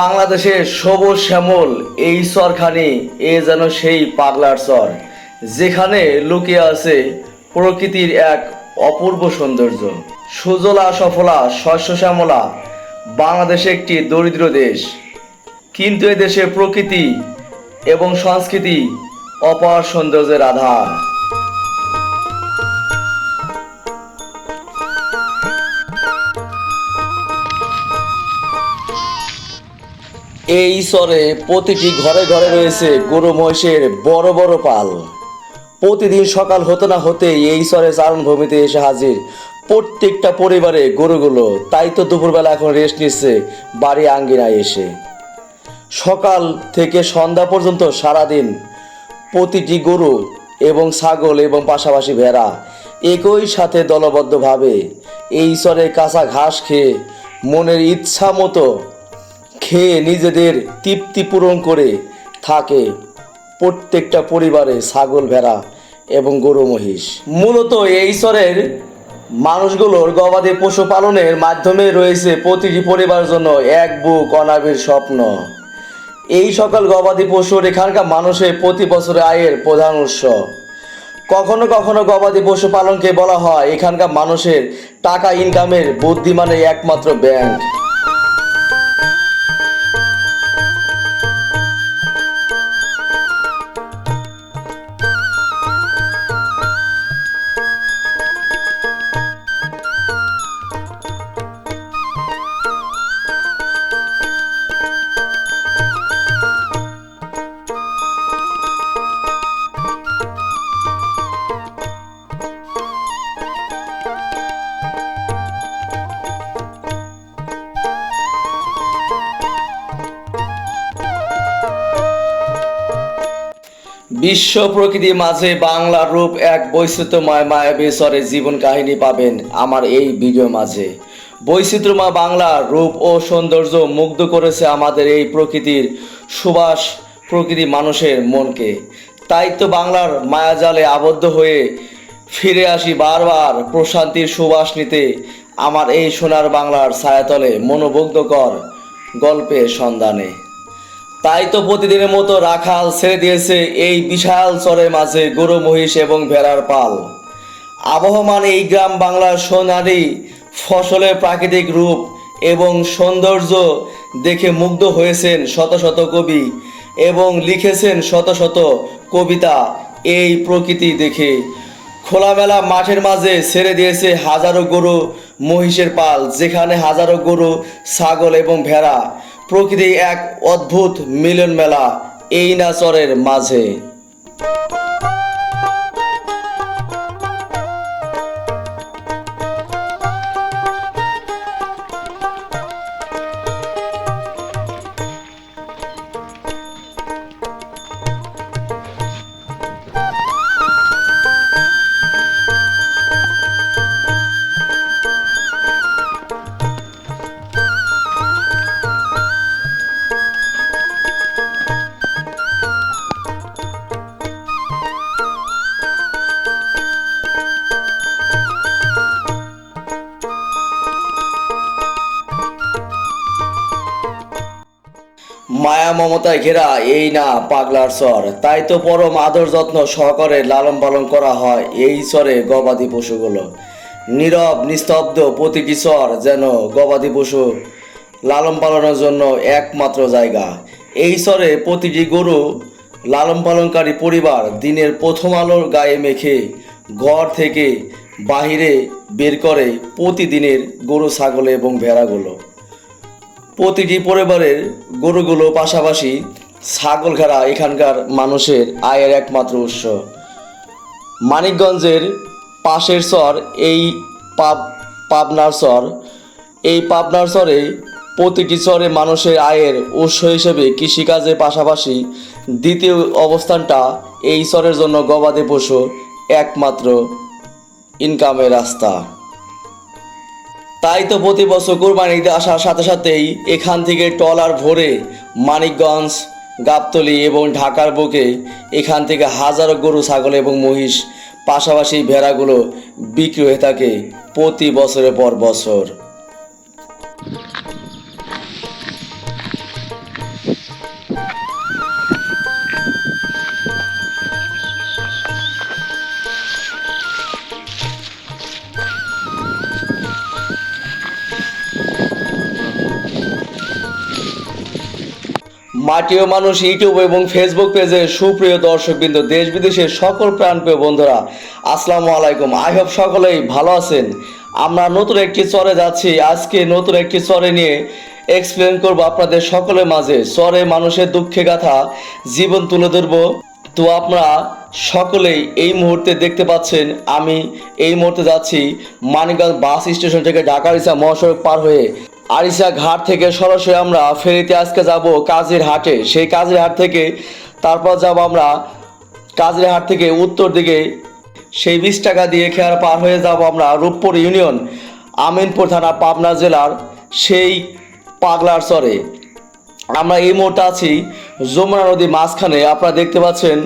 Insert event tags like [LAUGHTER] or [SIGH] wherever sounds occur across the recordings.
বাংলাদেশের সবুজ শ্যামল, এই চরখানি এ যেন সেই পাগলার চর। যেখানে লুকিয়ে আছে প্রকৃতির এক অপূর্ব সৌন্দর্য। সুজলা সফলা, শস্য শ্যামলা, বাংলাদেশ একটি দরিদ্র দেশ। কিন্তু এ দেশে প্রকৃতি এবং সংস্কৃতি অপার সৌন্দর্যের আধার। এই চরে প্রতিটি ঘরে ঘরে রয়েছে গরু মহিষের বড় বড় পাল। প্রতিদিন সকাল হতে না হতে এই চরে চারণভূমিতে এসে হাজির প্রত্যেকটা পরিবারে গরুগুলো। তাই তো দুপুরবেলা এখন রেস্ট নিচ্ছে বাড়ি আঙ্গিনায় এসে। সকাল থেকে সন্ধ্যা পর্যন্ত সারাদিন প্রতিটি গরু এবং ছাগল এবং পাশাপাশি ভেড়া একই সাথে দলবদ্ধভাবে এই চরে কাঁচা ঘাস খেয়ে মনের ইচ্ছা মতো খেয়ে নিজেদের তৃপ্তি পূরণ করে থাকে প্রত্যেকটা পরিবারে ছাগল, ভেড়া এবং গরু, মহিষ। মূলত এই স্তরের মানুষগুলোর গবাদি পশুপালনের মাধ্যমে রয়েছে প্রতিটি পরিবারের জন্য এক বুক অনাবির স্বপ্ন। এই সকল গবাদি পশুর এখানকার মানুষের প্রতি বছরে আয়ের প্রধান উৎস। কখনো কখনো গবাদি পশু পালনকে বলা হয় এখানকার মানুষের টাকা ইনকামের বুদ্ধিমানের একমাত্র ব্যাংক বিশ্ব প্রকৃতির মাঝে বাংলার রূপ এক বৈচিত্র্যময় মায়াবী স্বরে জীবন কাহিনী পাবেন আমার এই ভিডিও মাঝে। বৈচিত্র্যময় বাংলার রূপ ও সৌন্দর্য মুগ্ধ করেছে আমাদের এই প্রকৃতির সুবাস প্রকৃতি মানুষের মনকে। তাই তো বাংলার মায়াজালে আবদ্ধ হয়ে ফিরে আসি বারবার প্রশান্তির সুবাস নিতে আমার এই সোনার বাংলার ছায়াতলে মনোমুগ্ধকর গল্পের সন্ধানে। তাই তো প্রতিদিনের মতো রাখাল ছেড়ে দিয়েছে এই বিশাল চরের মাঝে গরু, মহিষ এবং ভেড়ার পাল। আবহমান এই গ্রাম বাংলার সোনারি ফসলের প্রাকৃতিক রূপ এবং সৌন্দর্য দেখে মুগ্ধ হয়েছেন শত শত কবি এবং লিখেছেন শত শত কবিতা এই প্রকৃতি দেখে। খোলামেলা মাঠের মাঝে ছেড়ে দিয়েছে হাজারো গরু, মহিষের পাল, যেখানে হাজারো গরু, ছাগল এবং ভেড়া। প্রকৃতি এক অদ্ভুত মিলন মেলা এই নাচরের মাঝে। মমতায় ঘেরা এই না পাগলার চর তাই তো পরম আদর যত্ন সহকারে লালন পালন করা হয় এই চরে গবাদি পশুগুলো। নীরব, নিস্তব্ধ প্রতিটি চর যেন গবাদি পশু লালন পালনের জন্য একমাত্র জায়গা। এই চরে প্রতিটি গরু লালন পালনকারী পরিবার দিনের প্রথম আলোর গায়ে মেখে ঘর থেকে বাহিরে বের করে প্রতিদিনের গরু, ছাগল এবং ভেড়াগুলো। প্রতিটি পরিবারের গরুগুলো পাশাপাশি ছাগল ঘেরা এখানকার মানুষের আয়ের একমাত্র উৎস। মানিকগঞ্জের পাশের চর, এই পাব, পাবনার চর। এই পাবনার চরে প্রতিটি চরে মানুষের আয়ের উৎস হিসেবে কৃষিকাজের পাশাপাশি দ্বিতীয় অবস্থানটা এই চরের জন্য গবাদি পশু একমাত্র ইনকামের রাস্তা। তাই তো প্রতি বছর কোরবানি ঈদ আসার সাথে সাথেই এখান থেকে ট্রলার ভরে মানিকগঞ্জ, গাবতলি এবং ঢাকার বুকে এখান থেকে হাজারো গরু, ছাগল এবং মহিষ, পাশাপাশি ভেড়াগুলো বিক্রি হয়ে থাকে প্রতি বছরের পর বছর। মাটিও মানুষ ইউটিউব এবং ফেসবুক পেজে সুপ্রিয় দর্শক দর্শকবৃন্দ, দেশ বিদেশের সকল প্রাণপ্রিয় বন্ধুরা, আসসালামু আলাইকুম। আই হোপ সকলেই ভালো আছেন। আমরা নতুন একটি চরে যাচ্ছি। আজকে নতুন একটি চরে নিয়ে এক্সপ্লেন করব আপনাদের সকলের মাঝে। চরে মানুষের দুঃখে গাথা, জীবন তুলে ধরবো। তো আপনারা সকলেই এই মুহূর্তে দেখতে পাচ্ছেন, আমি এই মুহূর্তে যাচ্ছি মানিকগঞ্জ বাস স্টেশন থেকে ঢাকা রিসা মহাসড়ক পার হয়ে। আরিসা ঘাট থেকে সরাসরি আমরা ফেরিতে আজকে যাব কাজের হাটে। সেই কাজের হাট থেকে তারপর যাব আমরা কাজের হাট থেকে উত্তর দিকে। সেই বিশ টাকা দিয়ে খেয়ার পার হয়ে যাব আমরা রূপপুর ইউনিয়ন, আমিনপুর থানা, পাবনা জেলার সেই পাগলার চরে। আমরা এই মুহূর্তে আছি যমুনা নদীর মাঝখানে। আপনারা দেখতে পাচ্ছেন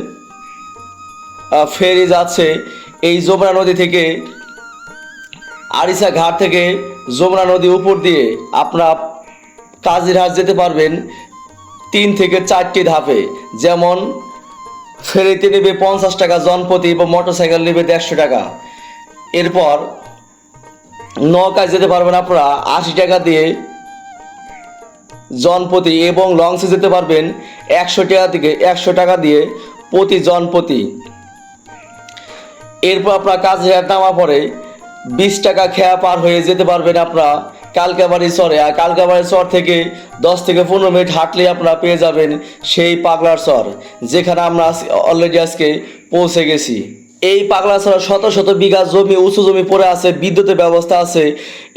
ফেরি যাচ্ছে। এই যমুনা নদী থেকে আরিসা ঘাট থেকে যমুনা নদী উপর দিয়ে আপনারা কাজিরহাট যেতে পারবেন তিন থেকে চারটি ধাপে। যেমন, ফেরিতে নেবে পঞ্চাশ টাকা জনপ্রতি এবং মোটরসাইকেল নেবে দেড়শো টাকা। এরপর, নৌকায় যেতে পারবেন আপনারা আশি টাকা দিয়ে জনপতি এবং লঞ্চে যেতে পারবেন একশো টাকা থেকে একশো টাকা দিয়ে প্রতি জনপ্রতি এরপর আপনার কাজে নামা পরে বিশ টাকা খেয়া পার হয়ে যেতে পারবেন আপনারা। কালকাবাড়ি চরে, আর কালকাবাড়ি চর থেকে দশ থেকে পনেরো মিনিট হাঁটলে আপনারা পেয়ে যাবেন সেই পাগলার চর, যেখানে আমরা অলরেডি আজকে পৌঁছে গেছি। এই পাগলা চর শত শত বিঘা জমি, উঁচু জমি পড়ে আছে, বিদ্যুতের ব্যবস্থা আছে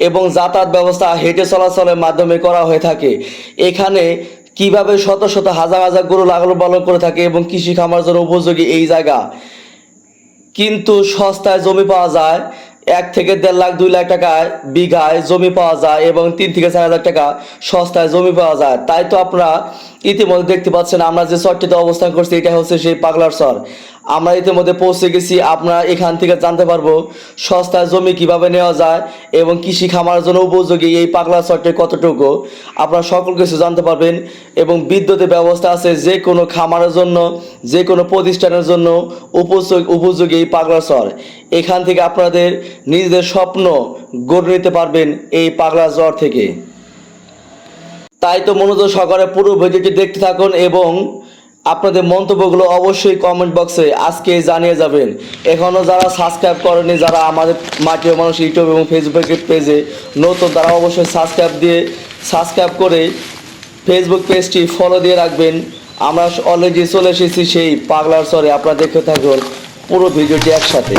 এবং যাতায়াত ব্যবস্থা হেঁটে চলাচলের মাধ্যমে করা হয়ে থাকে। এখানে কীভাবে শত শত হাজার হাজার গরু লালন পালন করে থাকে এবং কৃষি খামার জন্য উপযোগী এই জায়গা। কিন্তু সস্তায় জমি পাওয়া যায় এক থেকে দেড় লাখ, দুই লাখ টাকায় বিঘায় জমি পাওয়া যায় এবং তিন থেকে চার হাজার টাকা সস্তায় জমি পাওয়া যায়। তাই তো আপনারা ইতিমধ্যে দেখতে পাচ্ছেন আমরা যে সরটিতে অবস্থান করছি, এটা হচ্ছে সেই পাগলার চর আমরা ইতিমধ্যে পৌঁছে গেছি আপনারা এখান থেকে জানতে পারব সস্তায় জমি কীভাবে নেওয়া যায় এবং কৃষি খামারের জন্য উপযোগী এই পাগলা চরটি কতটুকু। আপনারা সকল কিছু জানতে পারবেন এবং বিদ্যুতের ব্যবস্থা আছে যে কোনো খামারের জন্য, যে কোনো প্রতিষ্ঠানের জন্য উপযোগী এই পাগলা চর। এখান থেকে আপনাদের নিজেদের স্বপ্ন গড়ে নিতে পারবেন এই পাগলা চর থেকে। তাই তো মনোযোগ সহকারে পুরো ভিডিওটি দেখতে থাকুন এবং আপনাদের মন্তব্যগুলো অবশ্যই কমেন্ট বক্সে আজকে জানিয়ে যাবেন। এখনও যারা সাবস্ক্রাইব করেনি যারা আমাদের মাটির মানুষ ইউটিউব এবং ফেসবুক পেজে নতুন, তারা অবশ্যই সাবস্ক্রাইব দিয়ে সাবস্ক্রাইব করে ফেসবুক পেজটি ফলো দিয়ে রাখবেন। আমরা অলরেডি চলে এসেছি সেই পাগলার সরে আপনারা দেখে থাকুন পুরো ভিডিওটি একসাথে।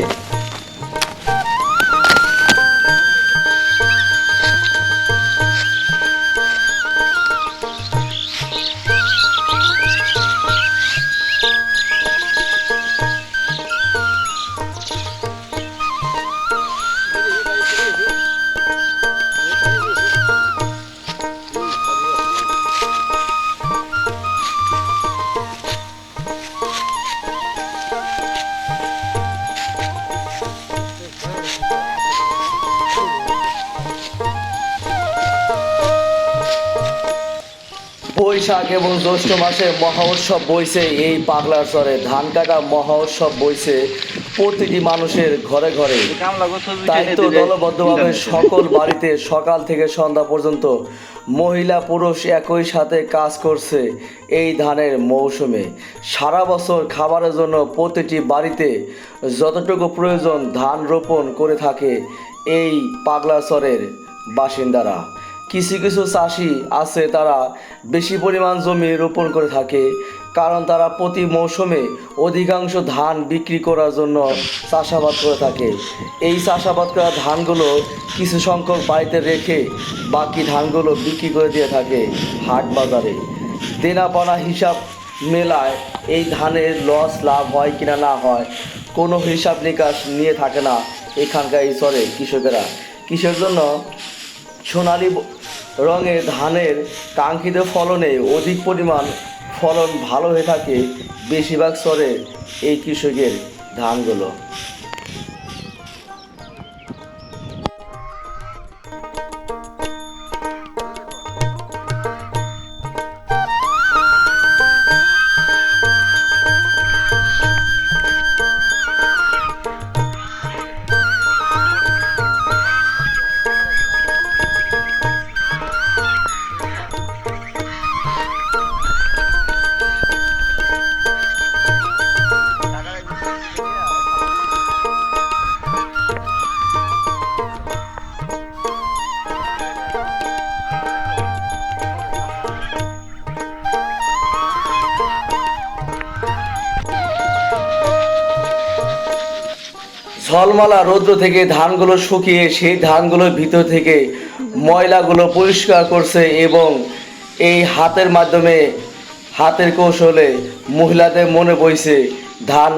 এবং জ্যৈষ্ঠ মাসে মহা উৎসব বইছে। এই পাগলার চরে ধান কাটা মহা উৎসব বইছে প্রতিটি মানুষের ঘরে ঘরে। তাই তো দলবদ্ধভাবে সকল বাড়িতে সকাল থেকে সন্ধ্যা পর্যন্ত মহিলা পুরুষ একই সাথে কাজ করছে এই ধানের মৌসুমে। সারা বছর খাবারের জন্য প্রতিটি বাড়িতে যতটুকু প্রয়োজন ধান রোপণ করে থাকে এই পাগলা পাগলাচরের বাসিন্দারা। কিছু কিছু চাষি আছে তারা বেশি পরিমাণ জমি রোপণ করে থাকে, কারণ তারা প্রতি মৌসুমে অধিকাংশ ধান বিক্রি করার জন্য চাষাবাদ করে থাকে। এই চাষাবাদ করা ধানগুলো কিছু সংখ্যক বাড়িতে রেখে বাকি ধানগুলো বিক্রি করে দিয়ে থাকে হাট বাজারে। দেনাপানা হিসাব মেলায় এই ধানের লস লাভ হয় কিনা না হয়, কোনো হিসাব নিকাশ নিয়ে থাকে না এখানকার এই চরে কৃষকেরা। কিসের জন্য? সোনালি রঙে রঙের ধানের কাঙ্ক্ষিত ফলনে অধিক পরিমাণ ফলন ভালো হয়ে থাকে বেশিরভাগ স্তরে এই কৃষকের ধানগুলো। ঝলমলা রৌদ্র থেকে ধানগুলো শুকিয়ে সেই ধানগুলোর ভিতর থেকে ময়লাগুলো পরিষ্কার করছে এবং এই হাতের মাধ্যমে হাতের কৌশলে মহিলাদের মনে বইছে ধান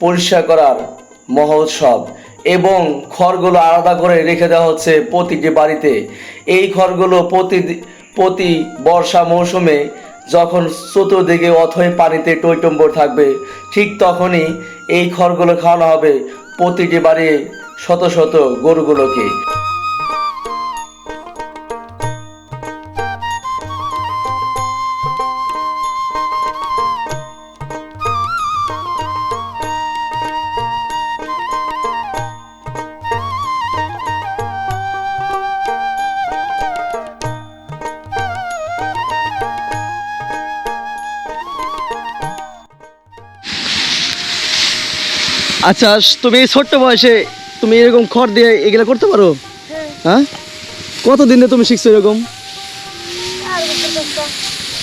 পরিষ্কার করার মহোৎসব এবং খড়গুলো আলাদা করে রেখে দেওয়া হচ্ছে প্রতিটি বাড়িতে। এই খড়গুলো প্রতি প্রতি বর্ষা মৌসুমে যখন চতুর্দিকে অথই পানিতে টইটম্বর থাকবে, ঠিক তখনই এই খড়গুলো খাওয়ানো হবে। প্রতিটি বাড়ি শত শত গরুগুলোকে। আচ্ছা তুমি এই ছোট্ট বয়সে তুমি এরকম খড় দিয়ে এগুলো করতে পারো? হ্যাঁ? কত দিনে তুমি শিখছো এরকম?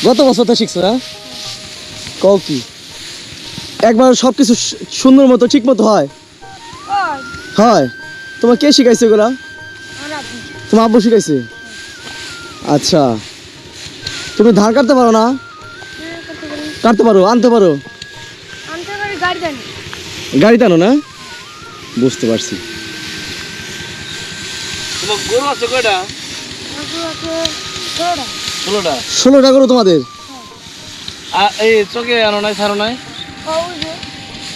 গত বছর তো শিখছো হ্যাঁ? কও কি? একবার সব কিছু সুন্দর মতো, ঠিক মতো হয়? হয়? তোমার কে শিখাইছে এগুলা? তোমার আব্বু শিখাইছে? আচ্ছা। তুমি ধান কাটতে পারো না? কাটতে পারো, আনতে পারো? আনতে গাড়ি গাড়ি টানো না? বুঝতে পারছি। গরু আছে কয়টা? ষোলোটা। ষোলোটা করো তোমাদের? এই চোখে আনো নাই ছাড়ো নাই? ওই যে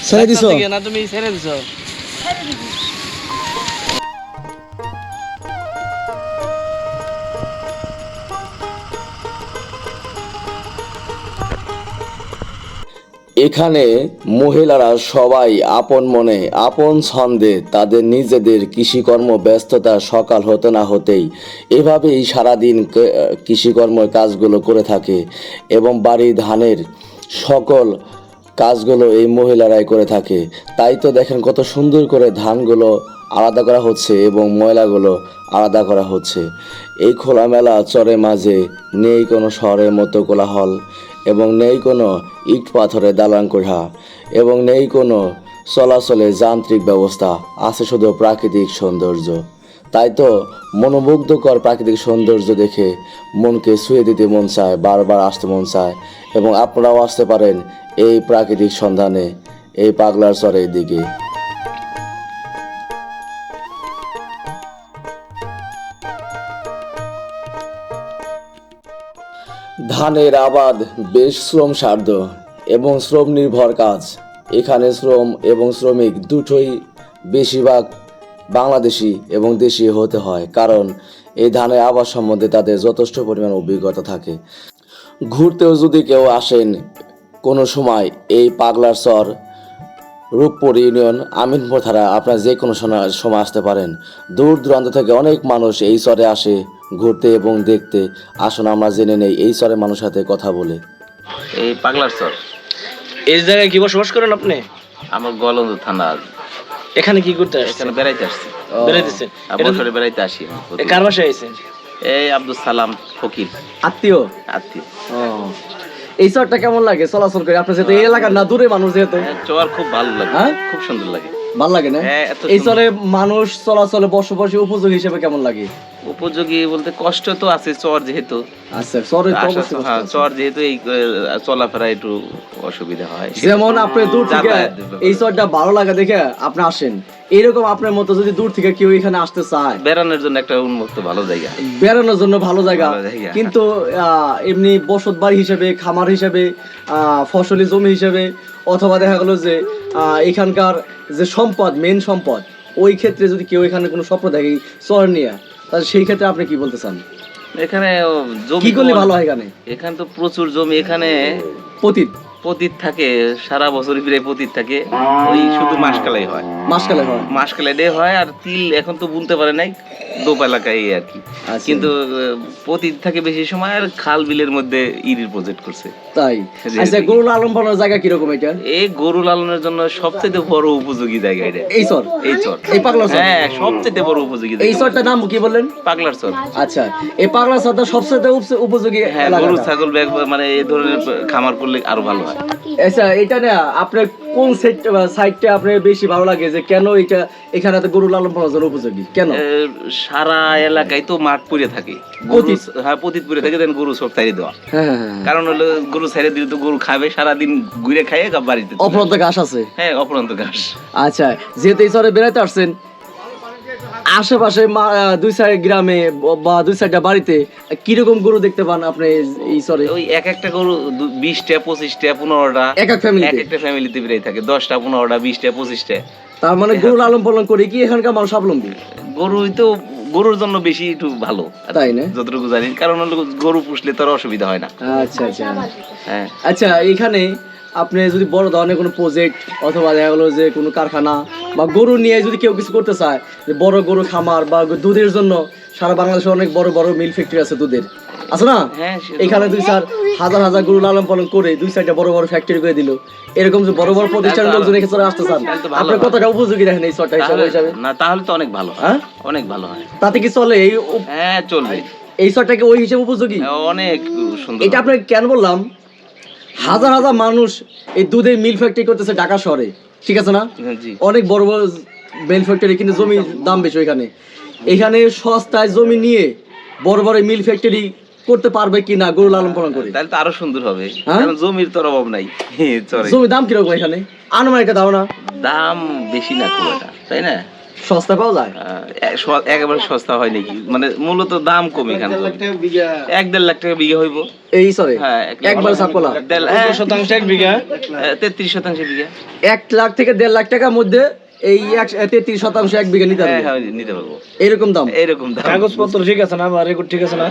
ছেড়ে দিছো? না তুমি ছেড়ে দিছো। এখানে মহিলারা সবাই আপন মনে, আপন ছন্দে তাদের নিজেদের কৃষিকর্ম ব্যস্ততা সকাল হতে না হতেই এভাবেই সারাদিন কৃষিকর্ম কাজগুলো করে থাকে এবং বাড়ি ধানের সকল কাজগুলো এই মহিলারাই করে থাকে। তাই তো দেখেন কত সুন্দর করে ধানগুলো আলাদা করা হচ্ছে এবং ময়লাগুলো আলাদা করা হচ্ছে। এই খোলামেলা চরে মাঝে নেই কোনো শহরের মতো কোলাহল। এবং নেই কোনো ইট পাথরের দালান কোঠা এবং নেই কোনো চলাচলে যান্ত্রিক ব্যবস্থা, আছে শুধু প্রাকৃতিক সৌন্দর্য। তাই তো মনোমুগ্ধকর প্রাকৃতিক সৌন্দর্য দেখে মনকে ছুঁয়ে দিতে মন চায়, বারবার আসতে মন চায়, এবং আপনারাও আসতে পারেন এই প্রাকৃতিক সন্ধানে, এই পাগলার চরের দিকে। ধানের আবাদ বেশ শ্রম সাধ্য এবং শ্রম নির্ভর কাজ। এখানে শ্রম এবং শ্রমিক দুটোই বেশিরভাগ বাংলাদেশি এবং দেশি হতে হয়, কারণ এই ধানের আবাদ সম্বন্ধে তাদের যথেষ্ট পরিমাণ অভিজ্ঞতা থাকে। ঘুরতেও যদি কেউ আসেন, কোনো সময় এই পাগলার চর রূপপুর ইউনিয়ন আমিনপুর থানা আপনার যে কোনো সময়- সময় আসতে পারেন। দূর দূরান্ত থেকে অনেক মানুষ এই চরে আসে ঘুরতে এবং দেখতে। আসুন আমরা জেনে নেই এই চরের মানুষের সাথে কথা বলে। এই পাগলার চর। এই জায়গায় কি বসবাস করেন আপনি? আমার গলন্দ থানা। এখানে কি করতে আসছেন? এখানে বেড়াইতে আসছি। বেড়াইতেছেন বছরে বেড়াইতে আসি এ কার বাসায় আইছেন? এই আব্দুল সালাম ফকির। আত্মীয়? আত্মীয়। এই চরটা কেমন লাগে? চলাচল করে আপনার যেহেতু এই এলাকার না দূরে মানুষ যেহেতু। হ্যাঁ, চর খুব ভালো লাগে। হ্যাঁ? খুব সুন্দর লাগে। ভালো লাগে না? হ্যাঁ, এই চরে মানুষ চলাচলে বসবাসী উপযোগী হিসেবে কেমন লাগে? উপযোগী বলতে কষ্ট তো আছে চর যেহেতু। আচ্ছা চরের হ্যাঁ, চর যেহেতু এই চলাফেরা একটু অসুবিধা হয়। যেমন আপনি দূর থেকে এই চরটা ভালো লাগে দেখে আপনি আসেন। এরকম আপনার মতো যদি দূর থেকে কেউ এখানে আসতে চায়। বেড়ানোর জন্য একটা উন্মুক্ত ভালো জায়গা। বেড়ানোর জন্য ভালো জায়গা। কিন্তু এমনি বসত বাড়ি হিসেবে খামার হিসেবে ফসলি জমি হিসেবে অথবা দেখা গেলো যে আহ, এখানকার যে সম্পদ মেন সম্পদ ওই ক্ষেত্রে যদি কেউ এখানে কোনো স্বপ্ন দেখে চর নিয়ে তাহলে সেই ক্ষেত্রে আপনি কি বলতে চান? এখানে জমি কি করলে ভালো হয় এখানে? এখানে তো প্রচুর জমি এখানে পতিত। পতিত থাকে সারা বছর প্রায় পতিত থাকে। ওই শুধু মাসকালাই হয়। মাসকালে হয়? মাসকালাই ডে হয় আর তিল এখন তো বুনতে পারে নাই দোপ এলাকায় আর কি। আচ্ছা। কিন্তু পতিত থাকে বেশি সময় আর খাল বিলের মধ্যে ইরির প্রজেক্ট করছে। তাই? আচ্ছা গরু লালন পালনের জায়গা কীরকম এটা? এই গরু লালনের জন্য সবচেয়ে বড় উপযোগী জায়গা এটা। এই চর? এই চর। এই পাগলা চর? হ্যাঁ সবচেয়ে বড় উপযোগী এই চরটার নাম কি বললেন? পাগলার চর। আচ্ছা এই পাগলা চরটা সবচেয়ে উপযোগী হ্যাঁ গরু ছাগল ব্যাগ মানে এই ধরনের খামার করলে আরও ভালো হয়। হয় আচ্ছা এটা না আপনার কোন সাইডটা আপনার বেশি ভালো লাগে? যে কেন এটা এখানে তো গরু লালন পালনের জন্য উপযোগী? কেন? সারা এলাকায় তো মাঠ পড়ে থাকে। গরু। হ্যাঁ পতিত পড়ে থাকে দেন গরু সব ছাড়িয়ে দেওয়া। হ্যাঁ হ্যাঁ হ্যাঁ। কারণ হলো গরু ছাড়িয়ে দিলে তো গরু খাবে সারাদিন ঘুরে খাইয়ে বাড়িতে অপরন্ত ঘাস আছে? হ্যাঁ অপরন্ত ঘাস। আচ্ছা যেহেতু এই চরে বেড়াতে আসছেন আশেপাশে দুই সাইড গ্রামে বা দুই সাইডটা বাড়িতে কীরকম গরু দেখতে পান আপনি এই- চরে ওই এক একটা গরু বিশটা পঁচিশটা পনেরোটা এক এক ফ্যামিলিতে এক একটা ফ্যামিলিতে বেরিয়ে থাকে। দশটা পনেরোটা বিশটা পঁচিশটা। তার মানে গরু লালন পালন করে কি এখানকার মানুষ স্বাবলম্বী? গরুই তো গরুর জন্য বেশি একটু ভালো তাই না? যতটুকু জানি। কারণ গরু পুষলে তো আর অসুবিধা হয় না। আচ্ছা আচ্ছা। হ্যাঁ। আচ্ছা এখানে আপনি যদি বড় ধরনের কোনো প্রজেক্ট অথবা দেখা গেলো যে কোনো কারখানা বা গরু নিয়ে যদি কেউ কিছু করতে চায় যে বড় গরু খামার বা দুধের জন্য সারা বাংলাদেশে অনেক বড় বড় মিল ফ্যাক্টরি আছে দুধের। আছে না? হ্যাঁ এখানে দুই চার হাজার হাজার গরু লালন পালন করে দুই সাইডে বড় বড় ফ্যাক্টরি করে দিল। এরকম যে বড় বড় প্রতিষ্ঠানের লোকজন এখানে চলে আসতে চান। আপনার। কতটা উপযোগী দেখেন এই শর্টটা হিসাবে হিসাবে। না তাহলে তো অনেক ভালো হ্যাঁ। অনেক ভালো হয়। তাতে কি চলে? এই হ্যাঁ চলবে। এই শর্টটা কি ওই হিসেবে উপযোগী? হ্যাঁ, অনেক সুন্দর এটা আপনাকে কেন বললাম? হাজার হাজার মানুষ এই দুধের মিল ফ্যাক্টরি করতেছে ঢাকা শহরে। ঠিক আছে না? হ্যাঁ, অনেক বড় বড় মিল ফ্যাক্টরি কিন্তু জমির দাম বেশি ওইখানে। এখানে সস্তায় জমি নিয়ে বড় বড় মিল ফ্যাক্টরি করতে পারবে কি না গরু লালন পালন করে? তাহলে তো আরও সুন্দর হবে। হ্যাঁ? কারণ জমির তো আর অভাব নাই। [LAUGHS] জমির দাম কীরকম এখানে? আনুমানিক ধারণা দাম বেশি না খুব একটা তাই না? সস্তা পাওয়া যায়? একেবারে সস্তা হয় নাকি? মানে মূলত দাম কম এখানে এক দেড় লাখ টাকা বিঘা হইব। এই সরে হ্যাঁ একবার সাপলা। দেড় হ্যাঁ, শতাংশ এক বিঘা। তেত্রিশ শতাংশ বিঘা। এক লাখ থেকে দেড় লাখ টাকার মধ্যে এই এক তেত্রিশ শতাংশ এক বিঘা নিতে হ্যাঁ হ্যাঁ নিতে পারব। এরকম দাম? এইরকম দাম। কাগজপত্র ঠিক আছে না বা রেকর্ড ঠিক আছে না?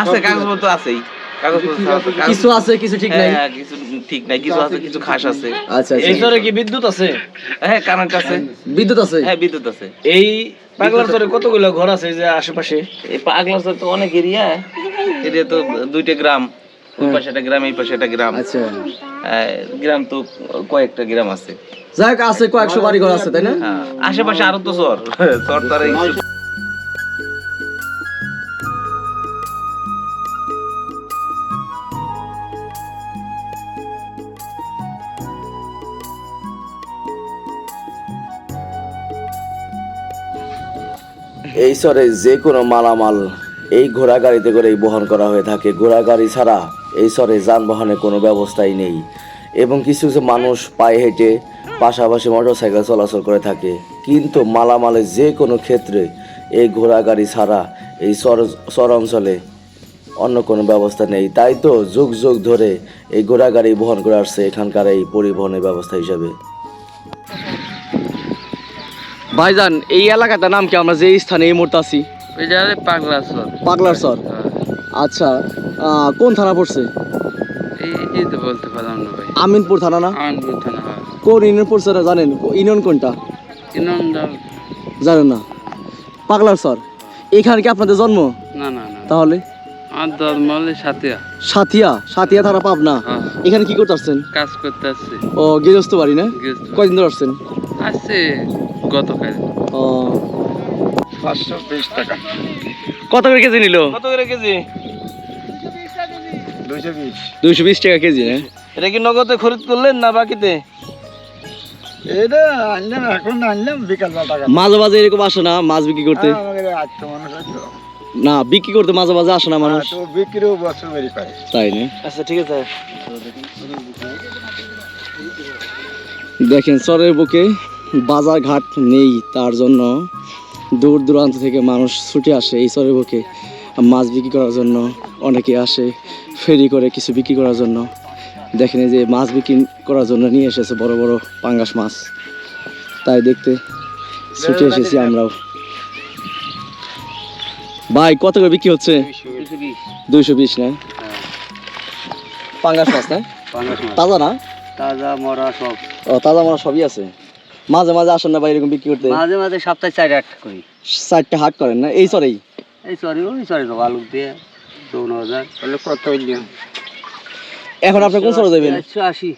আছে কাগজপত্র আছেই। কিছু আছে কিছু ঠিক নাই? হ্যাঁ, হ্যাঁ, কিছু ঠিক নাই কিছু আছে কিছু খাস আছে। আচ্ছা এই আচ্ছা কি বিদ্যুৎ আছে? হ্যাঁ কারেন্ট আছে। বিদ্যুৎ আছে? হ্যাঁ বিদ্যুৎ আছে। এই পাগলার চরে কতগুলো ঘর আছে যে আশেপাশে? এই পাগলা চর তো অনেক এরিয়া। এরিয়া তো দুইটা গ্রাম ওই পাশে একটা গ্রাম এই পাশে একটা গ্রাম। আচ্ছা। গ্রাম তো কয়েকটা গ্রাম আছে। যাই হোক আছে কয়েকশো বাড়ি ঘর আছে তাই না? হ্যাঁ, আশেপাশে আরও তো চর। চর তো স্তরে যে কোনো মালামাল এই ঘোড়া গাড়িতে করেই বহন করা হয়ে থাকে। ঘোড়া গাড়ি ছাড়া এই স্তরে যানবাহনের কোনো ব্যবস্থাই নেই এবং কিছু কিছু মানুষ পায়ে হেঁটে পাশাপাশি মোটরসাইকেল চলাচল করে থাকে। কিন্তু মালামালের যে কোনো ক্ষেত্রে এই ঘোড়া গাড়ি ছাড়া এই চর অঞ্চলে অন্য কোনো ব্যবস্থা নেই। তাই তো যুগ যুগ ধরে এই ঘোড়া গাড়ি বহন করে আসছে এখানকার এই পরিবহনের ব্যবস্থা হিসাবে। ভাইজান এই এলাকাটার নাম কি? আমরা যে স্থানে এই মুহূর্তে আছি। পাগলার সর আচ্ছা আহ, কোন থানা পড়ছে? বলতে পারলাম না ভাই। আমিনপুর থানা না? থানা কোন ইউনিয়ন পড়ছে না জানেন? ইউনিয়ন কোনটা? জানেন না। পাগলার সর এখানে কি আপনাদের জন্ম? না না না। তাহলে? সাথিয়া সাথিয়া থানা পাবনা। এখানে কি করতে আসছেন? কাজ করতে আসছে। ও গৃহস্থ বাড়ি না? কয়দিন ধরে আসছেন? আসছে। গতকাল ও। পাঁচশো বিশ টাকা। কত করে কেজি নিল? কত করে কেজি? দুইশো বিশ। টাকা কেজি না এটা কি নগদে খরিদ করলেন না বাকিতে? এটা আনলাম এখন আনলাম বিকাল টাকা মাঝে মাঝে এরকম আসে না মাছ বিক্রি করতে? আছে না বিক্রি করতে মাঝে মাঝে আসে না মানুষ। বিক্রিও বছর বেরি পায়। তাই না? আচ্ছা ঠিক আছে। দেখেন চরের বুকে বাজার ঘাট নেই তার জন্য দূর দূরান্ত থেকে মানুষ ছুটে আসে এই চরের বুকে মাছ বিক্রি করার জন্য অনেকে আসে ফেরি করে কিছু বিক্রি করার জন্য। দেখেন যে মাছ বিক্রি করার জন্য নিয়ে এসেছে বড় বড় পাঙ্গাস মাছ। তাই দেখতে ছুটে এসেছি আমরাও। ভাই কত করে বিক্রি হচ্ছে? দুইশো বিশ না? পাঙ্গাস মাছ না? তাজা না? তাজা মরা সব। ও তাজা মাছ সবই আছে? মাঝে মাঝে আসেন না ভাই এরকম বিক্রি করতে? মাঝে মাঝে সপ্তাহে চার আট করি। চারটে হাট করেন না? এই সরেই এই সরি ওই সরি তো আলু দিয়ে চৌন হাজার তাহলে কত হইলি? এখন আপনি কোন সরে যাবেন? চারশো আশি।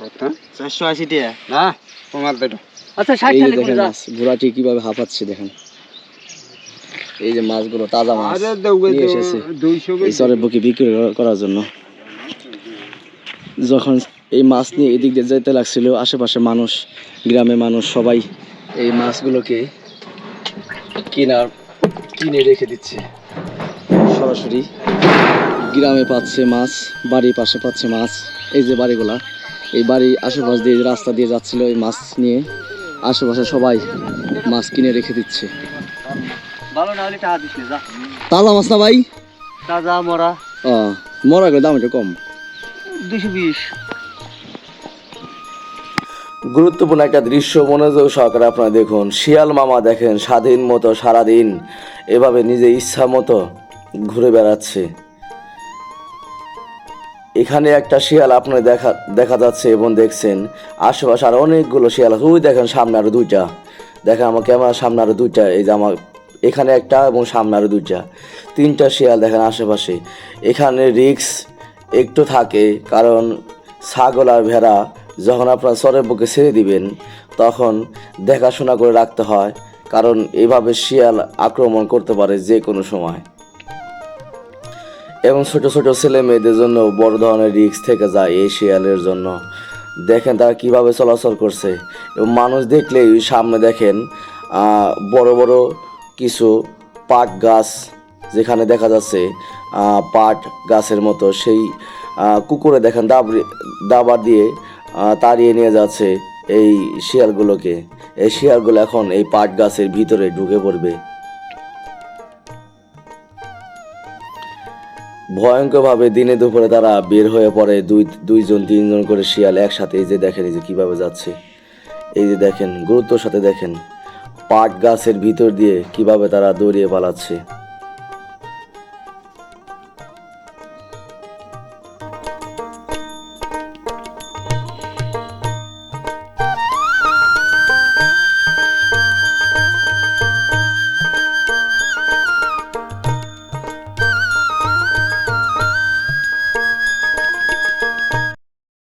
কত? চারশো আশি টাকা? না। তোমার বেটো আচ্ছা ষাট এই যে টাকা দেখেন মাছ ঘোড়াটি কীভাবে হাঁপাচ্ছে দেখেন। এই যে মাছগুলো তাজা মাছ নিয়ে এসেছে। এই সরের বুকে বিক্রি করার জন্য। যখন এই মাছ নিয়ে এদিক দিয়ে যেতে লাগছিল আশেপাশে মানুষ গ্রামে মানুষ সবাই এই মাছগুলোকে কেনার কিনে রেখে দিচ্ছে। সরাসরি গ্রামে পাচ্ছে মাছ বাড়ির পাশে পাচ্ছে মাছ এই যে বাড়িগুলা এই বাড়ি আশেপাশ দিয়ে রাস্তা দিয়ে যাচ্ছিল এই মাছ নিয়ে আশেপাশে সবাই মাছ কিনে রেখে দিচ্ছে। তাজা মাছ না ভাই? তাজা মরা। মরা করে দাম একটু কম। দুশো বিশ। গুরুত্বপূর্ণ একটা দৃশ্য মনোযোগ সহকারে আপনারা দেখুন। শিয়াল মামা দেখেন স্বাধীন মতো সারাদিন। এভাবে নিজে ইচ্ছা মতো ঘুরে বেড়াচ্ছে। এখানে একটা শিয়াল আপনার দেখা দেখা যাচ্ছে এবং দেখছেন। আশেপাশে আর অনেকগুলো শিয়াল আছে। ওই দেখেন সামনে আরও দুইটা। দেখেন আমার ক্যামেরার সামনে আরও দুইটা। এই যে আমার এখানে একটা এবং সামনে আরও দুইটা। তিনটা শিয়াল দেখেন আশেপাশে। এখানে রিক্স একটু থাকে, কারণ ছাগল আর ভেড়া যখন আপনার চরের বুকে ছেড়ে দিবেন, তখন দেখাশোনা করে রাখতে হয়, কারণ এভাবে শিয়াল আক্রমণ করতে পারে যে কোনো সময়। এবং ছোট ছোট ছেলে মেয়েদের জন্য বড় ধরনের রিস্ক থেকে যায় এই শিয়ালের জন্য। দেখেন তারা কীভাবে চলাচল করছে। এবং মানুষ দেখলেই সামনে দেখেন বড় বড় কিছু পাট গাছ যেখানে দেখা যাচ্ছে পাট গাছের মতো। সেই কুকুরে দেখেন দাবড়ি দাবা দিয়ে তাড়িয়ে নিয়ে যাচ্ছে এই শিয়ালগুলোকে। এই শিয়ালগুলো এখন এই পাট গাছের ভিতরে ঢুকে পড়বে। ভয়ঙ্করভাবে দিনে দুপুরে তারা বের হয়ে পড়ে দুই, দুইজন, তিনজন করে শিয়াল একসাথে। এই যে দেখেন, এই যে কীভাবে যাচ্ছে। এই যে দেখেন, গুরুত্বর সাথে দেখেন, পাট গাছের ভিতর দিয়ে কীভাবে তারা দৌড়িয়ে পালাচ্ছে।